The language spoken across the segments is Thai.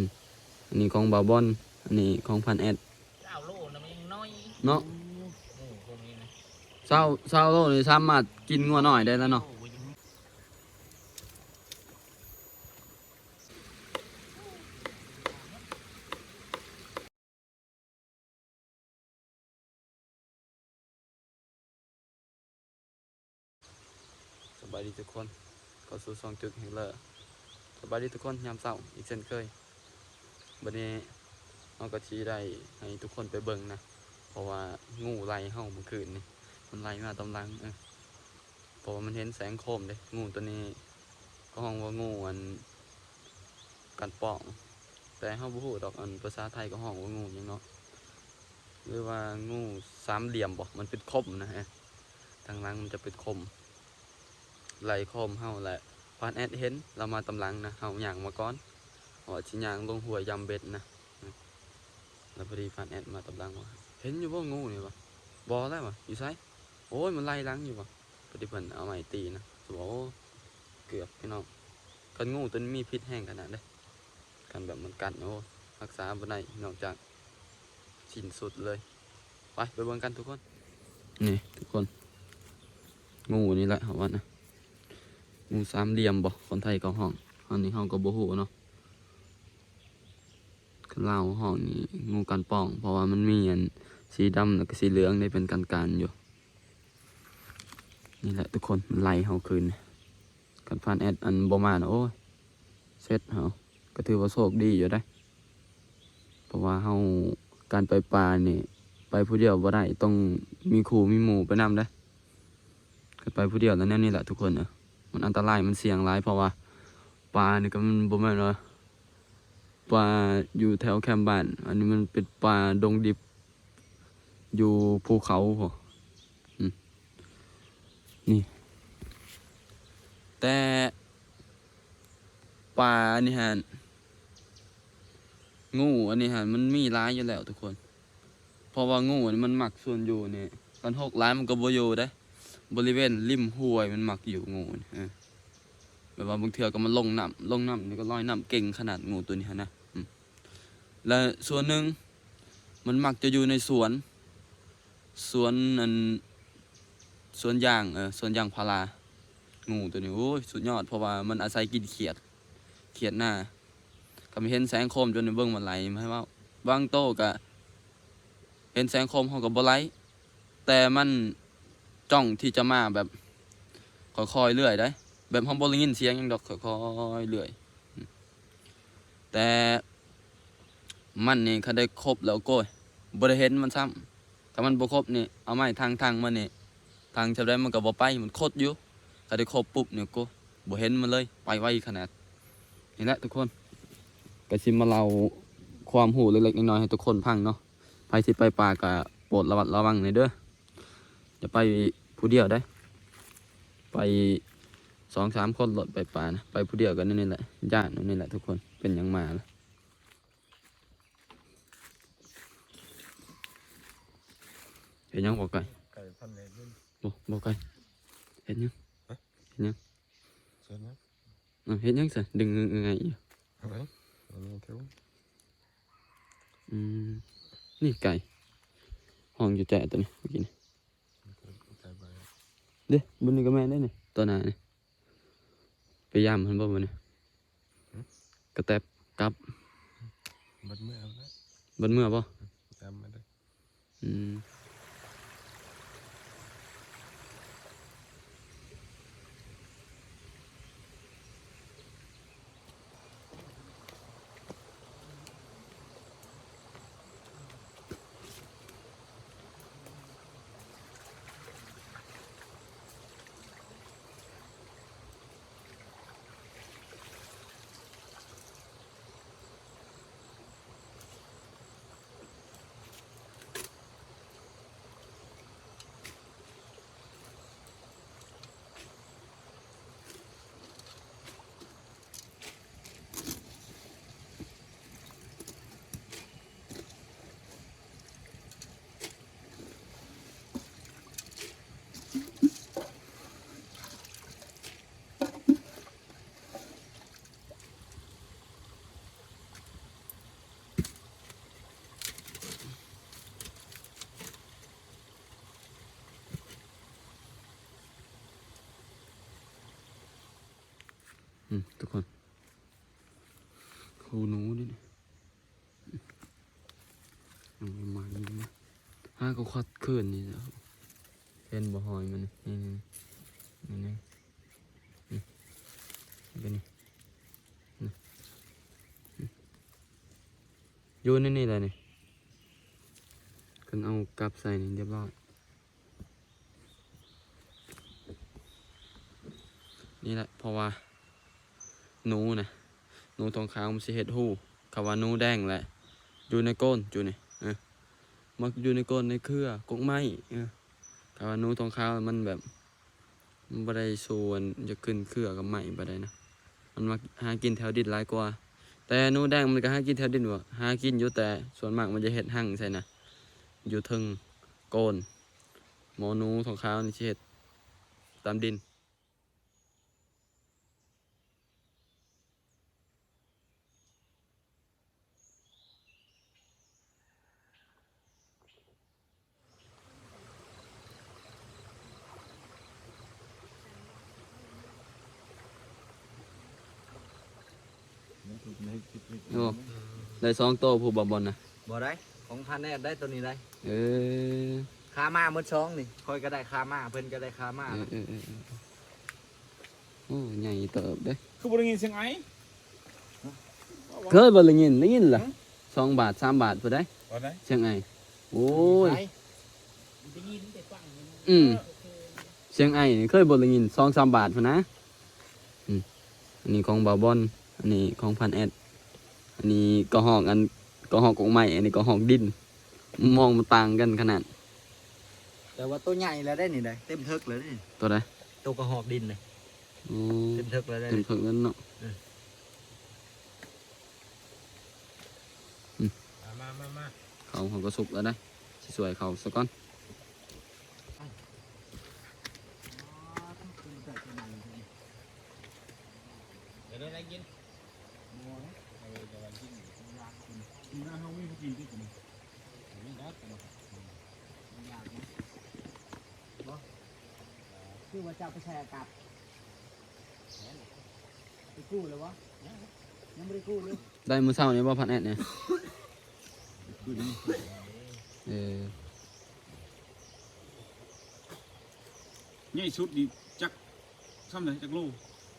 มอันนี้ของบาบอน อันนี้ของพันแอดเก้าโลนะมันยังน้อยเนาะโอ้พวกนี้นะเศร้าเศร้าโลนี่สามารถกินงัวหน่อยได้แล้วเนาะ โอ้ยยังสบายดีทุกคนก็สู่ซองจุดแห่งเลอสบายดีทุกคนยามเศร้าอีกเช่นเคย วันนี้เราก็ชี้ได้ให้ทุกคนไปเบิ่งนะ เพราะว่างูไล่เห่าเมื่อคืนนี่ มันไล่มาตำลังเออเพราะว่ามันเห็นแสงโคมเลยงูตัวนี้ ก็ห้องว่างูอันกันป่อง แต่เฮาบ่ฮู้ดอกอันภาษาไทยก็ห้องว่างูหยังเนาะหรือว่างูสามเหลี่ยมบ่มันเป็นคมนะฮะทางลังมันจะเป็นคมไหลคมเฮาแหละพานแอดเห็นเรามาตำลังนะเฮาอย่างมาก่อน เพราะว่าสิย่างลงหัวยำเบ็ดนะแล้วพอดีพานแอดมาตำลังว่าเห็นอยู่บ่งูนี่บ่บ่แล้วบ่อยู่ไสโอ้ยมันไล่หลังอยู่บ่พอดีเพิ่นเอาไม้ตีนะสบอกโอ้เกือบพี่น้องกันงูตัวนี้มีพิษแห้งขนาดเด้กันแบบมันกัดโอ้รักษาบ่ได้นอกจากสิ้นสุดเลย ไปไปเบิ่งกันทุกคน นี่ทุกคน งูนี่แหละเขาว่านะ งูสามเหลี่ยมบ่คนไทยก็ห้องอันนี้ห้องก็บ่ฮู้เนาะ คันลาห้องนี้งูกันป้อง เพราะว่ามันมีอันสีดำแล้วก็สีเหลืองได้เป็นกันการอยู่ นี่แหละทุกคนไล่เฮาคืนกันฟันแอดอันบ่มานโอ้ยเสร็จเฮาก็ถือว่าโชคดีอยู่ได้ เพราะว่าเฮาการไปป่านี่ไปผู้เดียวบ่ได้ต้องมีครูมีหมู่ไปนำได้กันไปผู้เดียวแล้วแนวนี่แหละทุกคนเนอะมันอันตรายมันเสี่ยงร้ายเพราะว่าปลานี่ก็มันบ่แม่นว่า ปลาอยู่แถวแคมป์บ้าน อันนี้มันเป็นปลาดงดิบ อยู่ภูเขาพออืมนี่ แต่ปลาอันนี้ฮะงูอันนี้ฮะมันมีร้ายอยู่แล้วทุกคน เพราะว่างูอันนี้มันหมักส่วนอยู่เนี่ยกันหกร้ายมันก็บ่อยู่ได้ บริเวณริมห้วยมันหมักอยู่งูนี่เออแบบว่าบางเทือก็มันลงน้ำลงน้ำนี่ก็ลอยน้ำเก่งขนาดงูตัวนี้นะ และส่วนหนึ่งมันมักจะอยู่ในสวน สวนนันสวนยางเออสวนยางพารางูตัวนี้โอ้ยสุดยอดเพราะว่ามันอาศัยกินเขียด เขียดหน้าก็ไม่เห็นแสงโคมจนในเบื้องมันไหลมาให้ว่าบางโตก็เห็นแสงโคมเขาก็บ่ไหลแต่มันจ้องที่จะมาแบบค่อยๆเรื่อยได้ แบบห้องบริงินเสียงยังดอกค่อยๆเรื่อย แต่ มันนี่เขาได้ครบแล้วโก้ยบริเห็นมันซ้ำถ้ามันบ่ครบนี่เอาไม้ทางทางมันนี่ทางชาวได้มันก็บ่ไปมันโคดอยู่ถ้าได้ครบปุ๊บเนี่ยโก้บ่เห็นมันเลยไปไวขนาดนี่แหละทุกคนก็สิมมาเล่าความหูเล็กๆน้อยๆให้ทุกคนพังเนาะไปสิไปป่าก็โปรดระวัดระวังหน่อยเด้อจะไปผู้เดียวได้ ไปสองสามคนรถไปป่านะไปผู้เดียวกันนี่แหละญาตินี่แหละทุกคนเป็นยังมาละ เห็นยังบอกไก่ไก่พันเลยด้วยบอกบอกไก่เห็นยังสวยนะเออเห็นยังสิดึงยังไงอยู่เอาไว้อันนี้เท่าอืมนี่ไก่ห้องอยู่แจ่ตัวนี้เมื่อกี้นี่ไก่ใบเด้บนนี้ก็แม่นได้นี่ตัวหนานี่ไปย่ำมันบ่บนนี่กระแตบกลับบัดเมื่อเอาละบนเมื่อบ่จำมาได้อืม ทุกคนครูหนูนี่ยังไม่มานี่นะห้าก็ควัดขึ้นนี่นะเห็นบ่หอยมันนี่นี่นี่นี่นี่นี่เป็นนี่นี่นี่อยู่ในี่นี่เลยนี่กันเอากลับใส่นี่เรียบร้อยนี่แหละเพราะว่า หนูนะหนูทองขาวมันสิเห็ดหูคำว่าหนูแดงแหละอยู่ในก้นอยู่นี่มักอยู่ในก้นในเครือกกไม้คำว่าหนูทองขาวมันแบบมันบ่ได้ส่วนจะขึ้นเครือกับไม้บ่ได้นะมันมักหากินแถวดินหลายกว่า แต่หนูแดงมันก็หากินแถวดินบ่หากินอยู่แต่ส่วนมากมันจะเห็ดหั่งใส่นะอยู่ทึงโกนหมอนูทองขาวนี่เห็ดตามดิน โอ้ ได้สองโตวผู้บอบบอลนะบ่ได้ของพันแน่ได้ตัวนี้ได้เออคามาเมื่อช้องนี่คอยก็ได้คามาเพิ่นก็ได้คามาเออเออเออเออโอ้ใหญ่เติบเด้คือบ่ได้ยินเสียงไอ้เคยบ่ได้ยินได้ยินล่ะสองบาทสามบาทผู้ใดว่าได้เชียงไอโอ้ยได้ยินแต่ฟังนี่นะอืมเชียงไอนี่เคยบ่ได้ยินสองสามบาทพุ่นนะอืมอันนี้ของบาบอนอันนี้ของพันแอด อันนี้ก็ห้องอันก็ห้องกงไม้อันนี้ก็ห้องดิน มองมันต่างกันขนาด แต่ว่าตัวใหญ่แล้วได้นี่ได้เต็มเทิกเลยนี่ตัวใดตัวกระหอกดินเลยโอ้เต็มเทิกเลยได้เต็มถึงแล้วเนาะมามามา เขาเขาก็สุกแล้วได้สิสวยเขาสักก้อน เดี๋ยวได้ยิน น้าเฮามีผู้กินที่กินคือว่าเจ้าไปแชร์กับไปกู้เลยวะยังไม่ได้กู้เลยได้มือเศร้านี่ว่าพันแอดเนี่ยเออใหญ่สุดนี่จักซ้ำเลยจักโล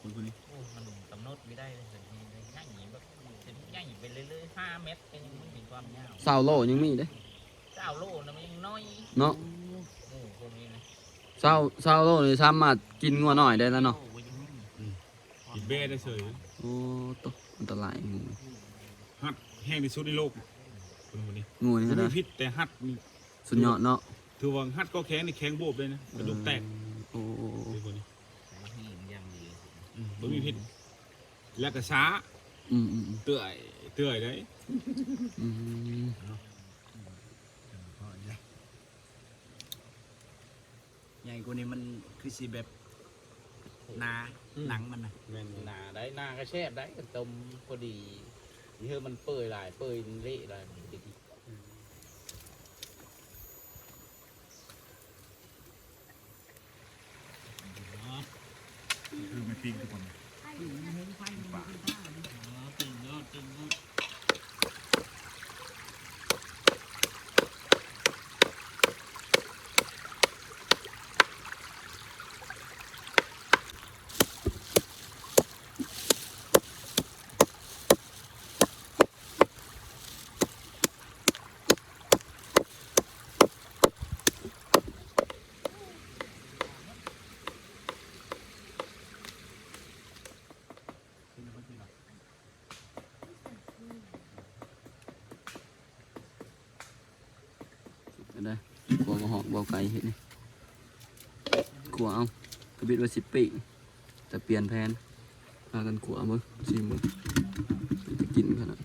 คนคนนี้โอ้มันกำหนดไม่ได้เลยแบบนี้เลยง่ายแบบเป็นง่ายไปเรื่อยๆห้าเมตรก็ยังไม่มีความยาวเศร้าโลยังมีเด้เก้าโลนะมันยังน้อยเนาะโอ้พวกนี้นะเศร้าเศร้าโลนี่สามารถกินงัวหน่อยได้แล้วเนาะโอ้ยังมีกินเบ้ได้เฉยโอ้ตวอันตรายงูฮัดแห้งที่สุดในโลกคนคนนี้งูนี่บ่มีนะพิษแต่ฮัดนี่สุดยอดเนาะถือว่าฮัดก็แข็งนี่แข็งโบบเลยนะกระดูกแตก โอ้โอ้โอ้ คนคนนี้ มันหิมยังดี อืม บ่มีพิษแล้วก็ช้าอืมอืมอืมเตื่อยเตื่อยได้อืมใหญ่กว่านี้มันคือสีแบบหนาหนังมันนะแม่นหนาได้หนากระแชบได้กระตมพอดีนี่เธอมันเปื่อยหลายเปื่อยเละหลายมันดี คือมัน ปิ้งทุกคนก็ได้ กลัวมาหอกเบาไก่เห็นนี่กลัวเอากระบิดว่าสิบปีแต่เปลี่ยนแผนพากันกลัวมึงชิมมึงจะกินขนาด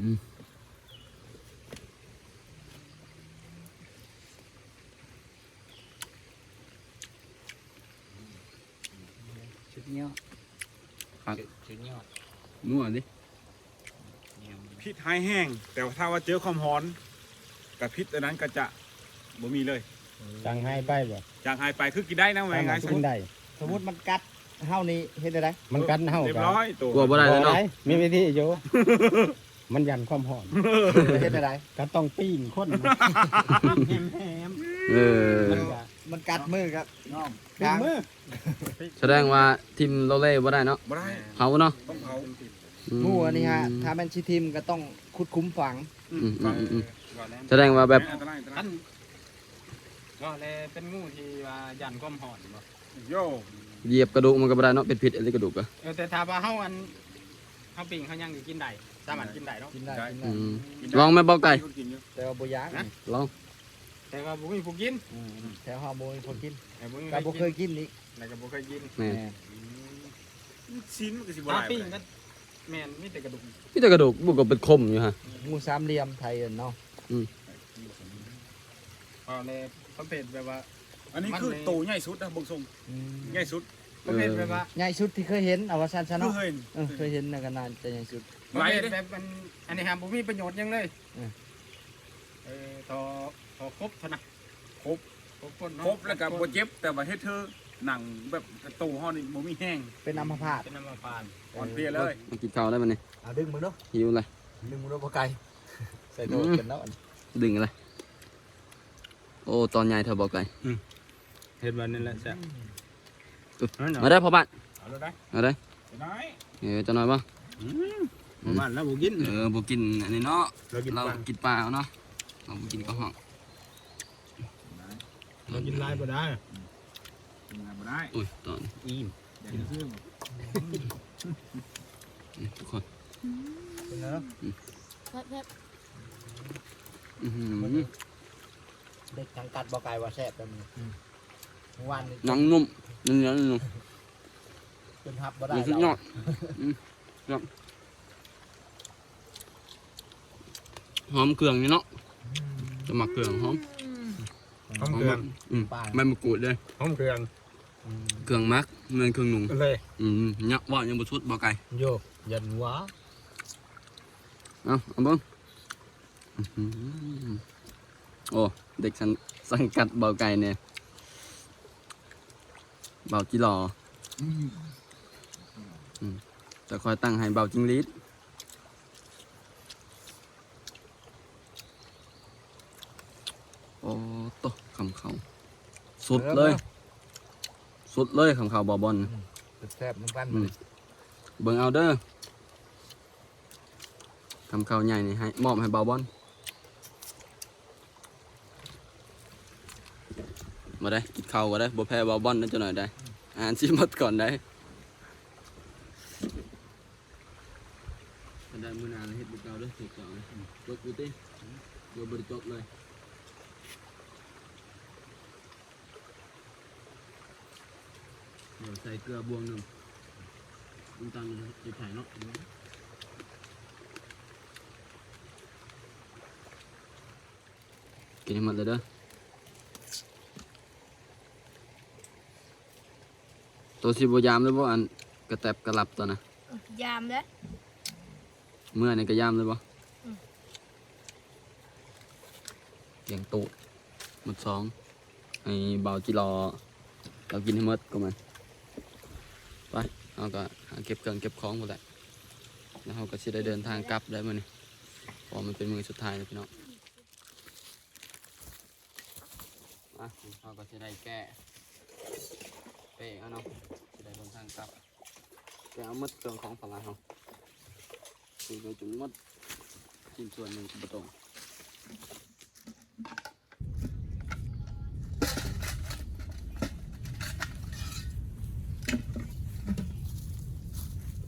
อืมชุดเนี้ยชุดยอดนัวดิเนี่ยมัน พิษหายแห้ง แต่ว่าถ้าว่าเจอความร้อนกับพิษอันนั้นก็จะบ่มีเลยจังให้ไปบ่จากหายไปคือกินได้นะแม่ไงกินได้สมมุติมันกัดเฮานี่เฮ็ดได้ไดมันกันเฮาเรียบกัร้อยตัวกลัวบ่ได้เลยเนาะมีวิธีอยู่ มันยันความหอนเฮ็ดได้ไดก็ต้องปิ้งคนแฮมเออๆมันก็มันกัดมือครับน้องปิ้งมือแสดงว่าทีมโรเล่บ่ได้เนาะบ่ได้เฮาเนาะต้องเผาอื มหมู่อันนี้ฮะถ้าแม่นสิทีมก็ต้องขุดคุ้มฝังอืมอืมอืมอืม แสดงว่าแบบ อันตรายอันตรายก็เลยเป็นงูที่ว่ายันความหอนบ่โยเหยียบกระดูกมันก็บ่ได้เนาะเป็นพิษอะไรกระดูกอะเออแต่ถ้าว่าเฮาอันเฮาปิ้งเฮายังสิกินได้สามารถกินได้เนาะกินได้กินอืได้มลองไหมเบาไก่คนกินอยู่แต่ว่าบ่อยากนะลองแต่ว่าบ่มีผู้กินอืมแถวฮอร์โมนคนกินแต่บ่มีก็บ่ใคเครยกินกินอีกแล้วก็บ่เคยกินแม่แหม่ชิ้นมันก็สิบ่ถ้าได้ปิ้งก็ แม่นมีแต่กระดูกมีแต่กระดูกบุกก็เป็นคมอยู่ฮะหมู่สามเหลี่ยมไทยเอิ้นเนาะเอาเลยประเภทแบบว่าอันนี้คือโตใหญ่สุดนะเบงทรงอืมใหญ่สุดประเภทแบบว่าใหญ่สุดที่เคยเห็นเอาว่าซั่นซะคือเนาะเห็นเออเคยเห็นนะก็นานจะใหญ่สุดประไหลเภทเด้แบบมันอันนี้ครับบ่มีประโยชน์หยังเลยเออเออทอทอครบเท่านั้นครบครบคนเนาะครบแล้วก็บ่เจ็บแต่ว่าเฮ็ดเธอ หนังแบบโตเฮานี่บ่มีแห้งเป็นอัมพาตเป็นน้ำมันปานอ่อนเพลียเลยมากินข้าวได้มันนี่เอาดึงมึงเนาะหิวเลย ดึงมึงเนาะบ่ไกลใส่โดดกันเนาะดึงอะไรโอ้ ตอนใหญ่เธอบอกไก่เห็นวันนี้แหละใช่มาได้อพ่อบ้านเอาเลยได้มาได้อไปไหนเออจะหน่อยบ่ผมว่าแล้วบ่กินเออบ่กินอันนี้เนาะเรากินเราปลากินปลาเอาเนาะเราบ่กินก็ห้องเรากินลายบ่ได้ ทำงานบ่ได้อุ้ยตอนอิ่มอยากกินซื้อบ่อืมทุกคนเป็นเนาะอื้อหือเด็กทางกัดบ่ไกลว่าแซ่บแบบนี้เมื่อวานนี้หนังนุ่มเนื้อๆนุ่มจนทับบ่ได้มันสุดยอดอืมยอดหอมเครื่องนี่เนาะจะหมักเครื่องหอมหอมเกลืออืมใบมะกรูดเลย หอมเกลือ เครื่องมักเหมือนเครื่องหนุ่งเลยอืมยักว่ายังบ่สุดบ่ไก่โยยันหวาเอาเอาเบิ่งอื้อหือโอ้ เด็กสังสังกัดเบาไก่เนี่ยเบาจิรออืมจะคอยตั้งให้เบาจิงลีดโอ้โตคำเขา สุดเลย สุดเลยคำเขาบอบอลแซ่บน้ำกันอืมเบิ่งเอาเด้อทำข้าวใหญ่นี่ให้มอบให้เบาบอลมาได้กินข้าวก็ได้บ่แพ้เบาบอลนั่นจะหน่อยได้อาหารชิมดก่อนได้ได้มื้อหนาเฮ็ดบุกเก่าเด้อถูกเก่าเลยจกอยู่ติเดี๋ยวบ่ได้จกเลยเดี๋ยวใส่เกลือบวงหนึงน้ำตาลจะถ่ายเนาะกินให้หมดเลยเด้อตัวสิบยามเลยบ่อันกระแตบกระหลับตัวนะยามแล้วเมื่อนี่ก็ยามเลยบ่อืมเลี้ยงตูดหมดสองให้เบาจิรอเรากินให้หมดก็มันไป เอาก็หาเก็บเครื่องเก็บของหมดแหละแล้วเราก็สิได้เดินทางกลับได้มื้อนี้เพอมันเป็นมือสุดท้ายแล้วพี่น้องอะเราก็สิได้แก้เป้เอาเนาะสิได้เดินทางกลับแกเอาหมดเครื่องของฝั่งเราคือโดยจุดหมดชิ้นส่วนหนึ่งคือประตรง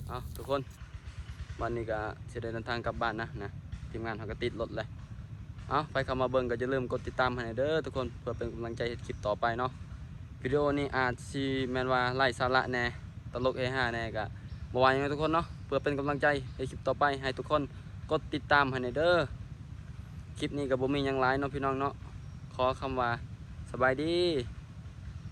เอาทุกคนวันนี้ก็จะได้เดินทางกลับบ้านนะนะทีมงานเขาก็ติดรถเลยเอาไปเข้ามาเบิ่งก็จะเริ่มกดติดตามให้หน่อยเด้อทุกคนเพื่อเป็นกำลังใจคลิปต่อไปเนาะวิดีโอนี้อาจสิแมนว่าไล่สาระแน่ตลกเอฮาแน่ก็บ่ว่ายังไงทุกคนเนาะเพื่อเป็นกำลังใจให้คลิปต่อไปให้ทุกคนกดติดตามให้หน่อยเด้อคลิปนี้ก็บ่มียังหลายเนาะพี่น้องเนาะขอคำว่าสบายดี